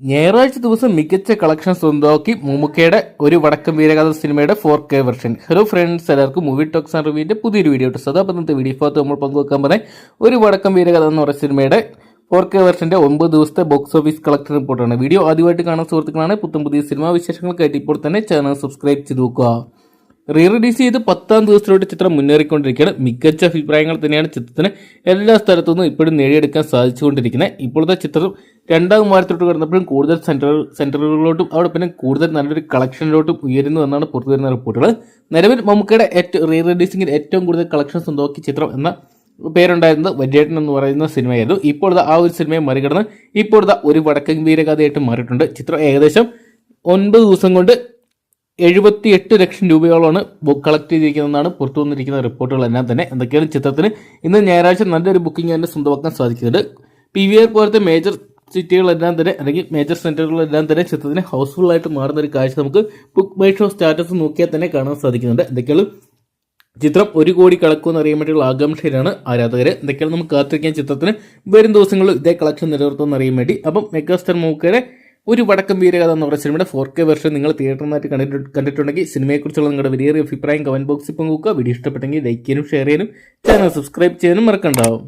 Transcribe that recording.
ഞായറാഴ്ച ദിവസം മികച്ച കളക്ഷൻ സ്വന്തമാക്കി മമ്മൂക്കയുടെ ഒരു വടക്കം വീരകഥ സിനിമയുടെ four K version. Hello friends എല്ലാവർക്കും മൂവി ടോക്സ് ആൻഡ് റിവ്യൂവിന്റെ പുതിയൊരു വീഡിയോ ഇട്ട് സദാ വീഡിയോ ഭാഗത്ത് നമ്മൾ പങ്കുവെക്കാൻ പറഞ്ഞ ഒരു വടക്കം വീരകഥ എന്ന് പറയുന്ന സിനിമയുടെ ഫോർ കെ വെർഷന്റെ ഒമ്പത് ദിവസത്തെ ബോക്സ് ഓഫീസ് കളക്ഷൻ റിപ്പോർട്ടാണ് വീഡിയോ ആദ്യമായിട്ട് കാണാൻ സുഹൃത്തുക്കളാണ് പുത്തൻ പുതിയ സിനിമാ വിശേഷങ്ങൾക്കായിട്ട് ഇപ്പോൾ തന്നെ ചാനൽ സബ്സ്ക്രൈബ് ചെയ്ത് നോക്കുക. റീ റിലീസ് ചെയ്ത് പത്താം ദിവസത്തിലോട്ട് ചിത്രം മുന്നേറിക്കൊണ്ടിരിക്കുകയാണ്. മികച്ച അഭിപ്രായങ്ങൾ തന്നെയാണ് ചിത്രത്തിന് എല്ലാ സ്ഥലത്തു നിന്നും ഇപ്പോഴും നേടിയെടുക്കാൻ സാധിച്ചുകൊണ്ടിരിക്കുന്നത്. ഇപ്പോഴത്തെ ചിത്രം രണ്ടാം വാരത്തിലോട്ട് കടന്നപ്പോഴും കൂടുതൽ സെന്റർ സെന്ററുകളിലോട്ടും അവിടെ പിന്നെ കൂടുതൽ നല്ലൊരു കളക്ഷനിലോട്ടും ഉയരുന്നു എന്നാണ് പുറത്തു വരുന്ന റിപ്പോർട്ടുകൾ. നിലവിൽ മമ്മൂക്കയുടെ ഏറ്റവും റീ റിലീസിംഗിൽ ഏറ്റവും കൂടുതൽ കളക്ഷൻ സ്വന്തമാക്കിയ ചിത്രം എന്ന പേരുണ്ടായിരുന്നത് വല്യേട്ടൻ എന്ന് പറയുന്ന സിനിമയായിരുന്നു. ഇപ്പോഴത്തെ ആ ഒരു സിനിമയെ മറികടന്ന് ഇപ്പോഴത്തെ ഒരു വടക്കൻ വീരകഥയായിട്ട് മാറിയിട്ടുണ്ട്. ചിത്രം ഏകദേശം ഒൻപത് ദിവസം കൊണ്ട് എഴുപത്തി എട്ട് ലക്ഷം രൂപയോളമാണ് കളക്ട് ചെയ്തിരിക്കുന്നതെന്നാണ് പുറത്തു വന്നിരിക്കുന്ന റിപ്പോർട്ടുകളെല്ലാം തന്നെ. എന്തൊക്കെയാണ് ചിത്രത്തിന്? ഇന്ന് ഞായറാഴ്ച നല്ലൊരു ബുക്കിംഗ് തന്നെ സ്വന്തമാക്കാൻ സാധിക്കുന്നുണ്ട് പി വി ആർ പോലത്തെ മേജർ സിറ്റികളെല്ലാം തന്നെ അല്ലെങ്കിൽ മേജർ സെന്ററുകളെല്ലാം തന്നെ ചിത്രത്തിന് ഹൗസ്ഫുൾ ആയിട്ട് മാറുന്ന ഒരു കാഴ്ച നമുക്ക് ബുക്ക് മൈ ഷോ സ്റ്റാറ്റസ് നോക്കിയാൽ തന്നെ കാണാൻ സാധിക്കുന്നുണ്ട്. എന്തൊക്കെയാണ്? ചിത്രം ഒരു കോടി കളക്കുമെന്ന് അറിയാൻ വേണ്ടിയുള്ള ആകാംക്ഷയിലാണ് ആരാധകർ എന്തൊക്കെയാണ് നമുക്ക് കാത്തിരിക്കാൻ ചിത്രത്തിന്? വരും ദിവസങ്ങളിൽ ഇതേ കളക്ഷൻ നിലനിർത്തുമെന്ന് അറിയാൻ വേണ്ടി. അപ്പം മെഗാസ്റ്റർ മൂക്കയുടെ ഒരു വടക്കം വീരകഥ എന്ന് പറയുന്ന സിനിമയുടെ ഫോർ കെ വെർഷൻ നിങ്ങൾ തിയേറ്ററിൽ തിയേറ്ററിനായിട്ട് കണ്ടിട്ട് കണ്ടിട്ടുണ്ടെങ്കിൽ സിനിമയെക്കുറിച്ചുള്ള നിങ്ങളുടെ വലിയ അഭിപ്രായം കമന്റ് ബോക്സിൽ പങ്കുവെക്കുക. വീഡിയോ ഇഷ്ടപ്പെട്ടെങ്കിൽ ലൈക്ക് ചെയ്യാനും ഷെയർ ചെയ്യാനും ചാനൽ സബ്സ്ക്രൈബ് ചെയ്യാനും മറക്കണ്ടാവും